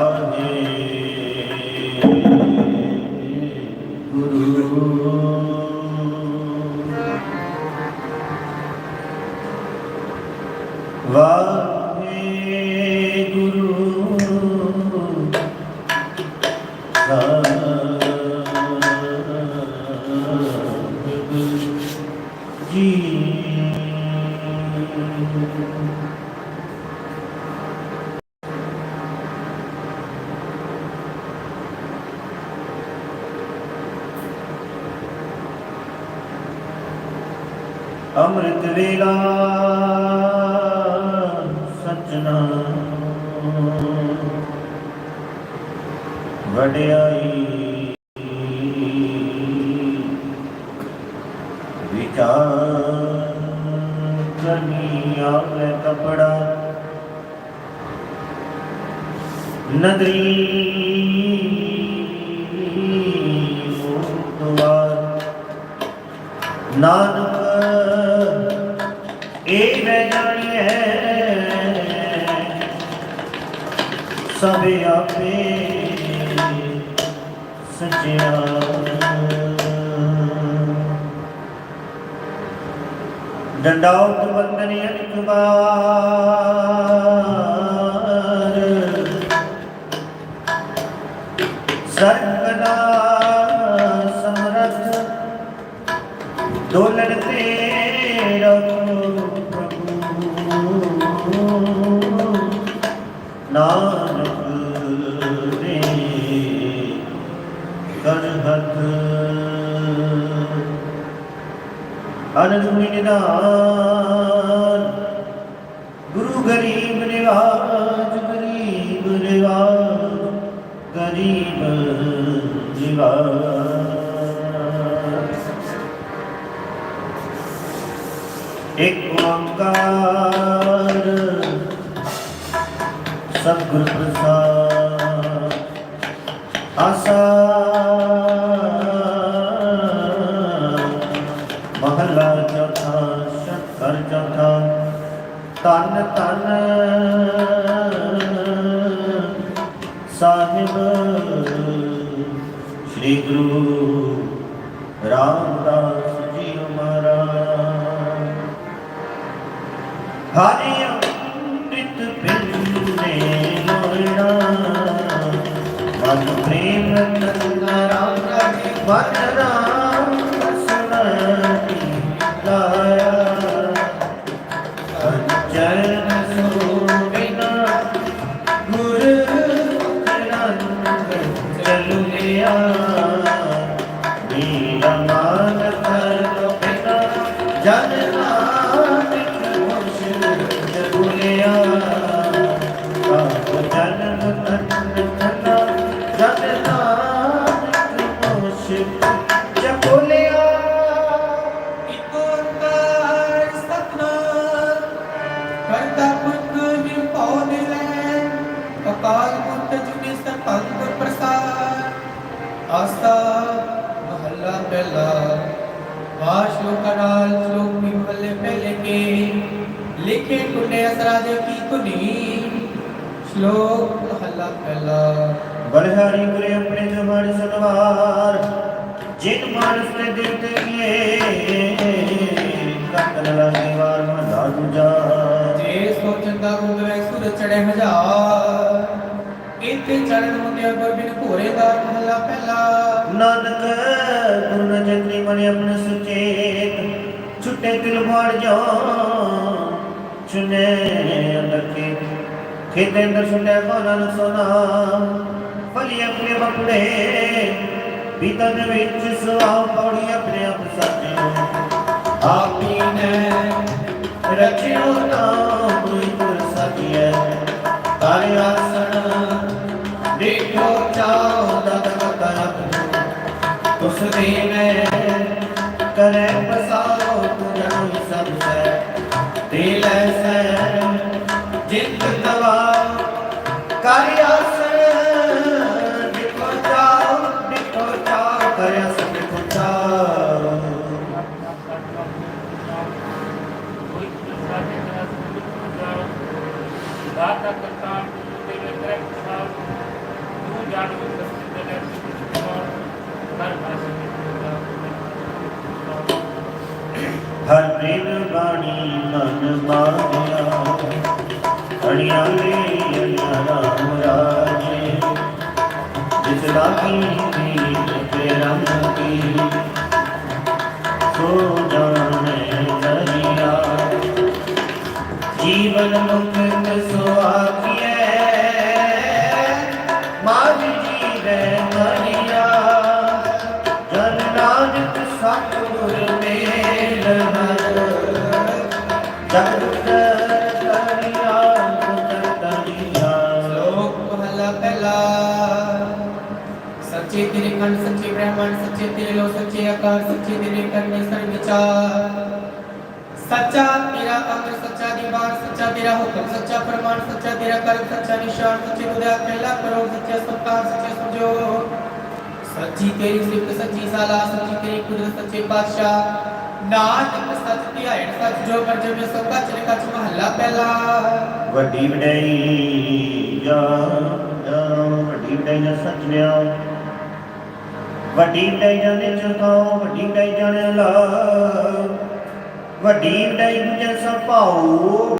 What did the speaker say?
ਨਾਮ ਜੀ ਅੰਮ੍ਰਿਤ ਵੇਲਾ ਸਚਨਾ ਵਡਿਆਈ ਵਿਚਾਰ ਕਰਨੀ ਆਵੇ ਕਪੜਾ ਨਦਰੀ ਮੋਤਵਾਰ ਨਾਨਕ ਸਭ ਆਪੇ ਸਚਿਆ ਡੰਡਾਉਤ ਬੰਦਨੀ ਅਨਿਕ ਬਾਰ ਨਾਨਕ ਦੇ ਕਰ ਹੱਥ ਅਨੰਦ ਨਿਦਾਨ ਗੁਰੂ ਗਰੀਬ ਨਿਵਾਜ ਗਰੀਬ ਨਿਵਾਜ ਗਰੀਬ ਨਿਵਾਜ। ਸਤਿਗੁਰ ਪ੍ਰਸਾਦ। ਆਸਾ। ਮਹਲਾ ਚੌਥਾ ਸ਼ਤਕਰ ਚੌਥਾ। ਤਨ ਤਨ ਸਾਹਿਬ ਸ੍ਰੀ ਗੁਰੂ ਰਾਮਦਾਸ ਅਕਾਲ ਮੂਰਤ ਜੁਨੀ ਸਰਬੰਗ ਪ੍ਰਸਾਦ ਆਸਾ ਮਹੱਲਾ ਪਹਿਲਾ। ਵਾਸ਼ੋ ਕਰਾਲ ਸ਼ਲੋਕ ਵਿਮਲੇ ਪਹਿਲੇ ਕੇ। ਲਿਖੇ ਕੁਨੇ ਅਸਰਾ ਦੇ ਕੀ ਕੁਨੀ। ਸ਼ਲੋਕ ਮਹੱਲਾ ਪਹਿਲਾ। ਬਲਿਹਾਰੀ ਗੁਰੇ ਆਪਣੇ ਜਮਾਨ ਸਨਵਾਰ ਜਿਨ ਮਾਨਸ ਤੇ ਦਿਲ ਤੇ ਕੀਏ ਕਤਨ ਲਾਗੇ ਵਾਰ ਮਦਾ ਦੂਜਾ। ਜੇ ਸੋਚਦਾ ਉਦਵੇ ਸੁਰ ਚੜੇ ਹਜ਼ਾਰ। ਇਤੇ ਚਰਨ ਮੁੰਦਿਆ ਗੁਰਬਿਨ ਘੋਰੇ ਦਾ ਮਹੱਲਾ ਪਹਿਲਾ। ਨਾਨਕ ਗੁਰੂ ਨ ਜਗਨੀ ਮਨ ਆਪਣੇ ਸੁਚੇਤ ਛੁੱਟੇ ਤਿਲ ਮਾਰ ਜਾ ਚੁਨੇ ਕੇ ਖੇਤੇ ਅੰਦਰ ਛੁੱਟੇ ਕੋਨਨ ਸੋਨਾ ਫਲੀ ਆਪਣੇ ਬਪੜੇ। ਪੀਤਨ ਵਿੱਚ ਸੁਆਹ ਪੌੜੀ ਆਪਣੇ ਆਪ ਸਾਜੇ ਆਪੀ ਨੇ ਰਚਿਓ ਨਾਮ ਗੁਰ ਸਜਿਐ ਤਾਰੇ ਆਸਣ ਦੇਖੋ ਚਾਉ ਦਤ ਕਰਤ ਤੁਸ ਦੀਨੇ ਕਰੇ ਪਸਾਰੋ ਤੁਜਨ ਸਭ ਸੇ। ਦਿਲ ਐਸੈ ਜਿਤ ਤਵਾ ਦਾਤਾ ਕਰਤਾ ਤੇਰੇ ਕਰਮ ਸਾਲ ਗਿਆਨ ਵਿੱਚ ਦਸਤੇ ਦੇ ਹਰ ਭਾਸ਼ਾ ਹਰ ਪ੍ਰੇਮ ਬਾਣੀ ਮਨ ਮਾਰਿਆ, ਅੜਿਆ ਰੇ ਅੜਿਆ ਰਾਮ ਰਾਜੇ। ਜਿਸ ਲਾਗੀ ਦੀ ਤੇ ਰੰਗ ਸੋ ਜਾਣੇ ਦਰਿਆ। ਜੀਵਨ ਮੁਕਤ ਤੇਰੇ ਕੰਨ ਸੱਚੇ ਬ੍ਰਹਮਣ ਸੱਚੇ ਤੇਰੇ ਲੋ ਸੱਚੇ ਆਕਾਰ, ਸੱਚੇ ਤੇਰੇ ਕਰਨੇ ਸਰਬ ਵਿਚਾਰ। ਸੱਚਾ ਤੇਰਾ ਅੰਦਰ, ਸੱਚਾ ਦੀਵਾਰ ਸੱਚਾ ਤੇਰਾ ਹੁਕਮ, ਸੱਚਾ ਫਰਮਾਨ, ਸੱਚਾ ਤੇਰਾ ਕਰਮ, ਸੱਚਾ ਨਿਸ਼ਾਨ, ਸੱਚੇ ਤੁਧਿਆ ਪਹਿਲਾ ਕਰੋ ਸੱਚਾ ਸਤਾਰ ਸੱਚੇ ਸੁਜੋ ਸੱਚੀ ਤੇਰੀ ਸਿਫਤ, ਸੱਚੀ ਸਾਲਾ, ਸੱਚੀ ਤੇਰੀ ਕੁਦਰਤ, ਸੱਚੇ ਪਾਤਸ਼ਾਹ। ਨਾਨਕ ਸੱਚ ਧਿਆਇਣ ਸੱਚ ਜੋ ਕਰ ਜਮੇ ਸੋ ਕੱਚ ਨੇ ਕੱਚ ਮਹੱਲਾ ਪਹਿਲਾ। ਵੱਡੀ ਵਡਈ ਜਾ ਜਾ ਵੱਡੀ ਵਡਈ ਨਾ ਸੱਚਿਆ ਵੱਡੀ ਵਡਈ ਜਾਣੇ ਚਰਤਾਓ ਵੱਡੀ ਵਡਈ ਜਾਣੇ ਲਾ। ਵੱਡੀ ਵਡਈ ਮੁਝੇ ਸਭ ਪਾਉ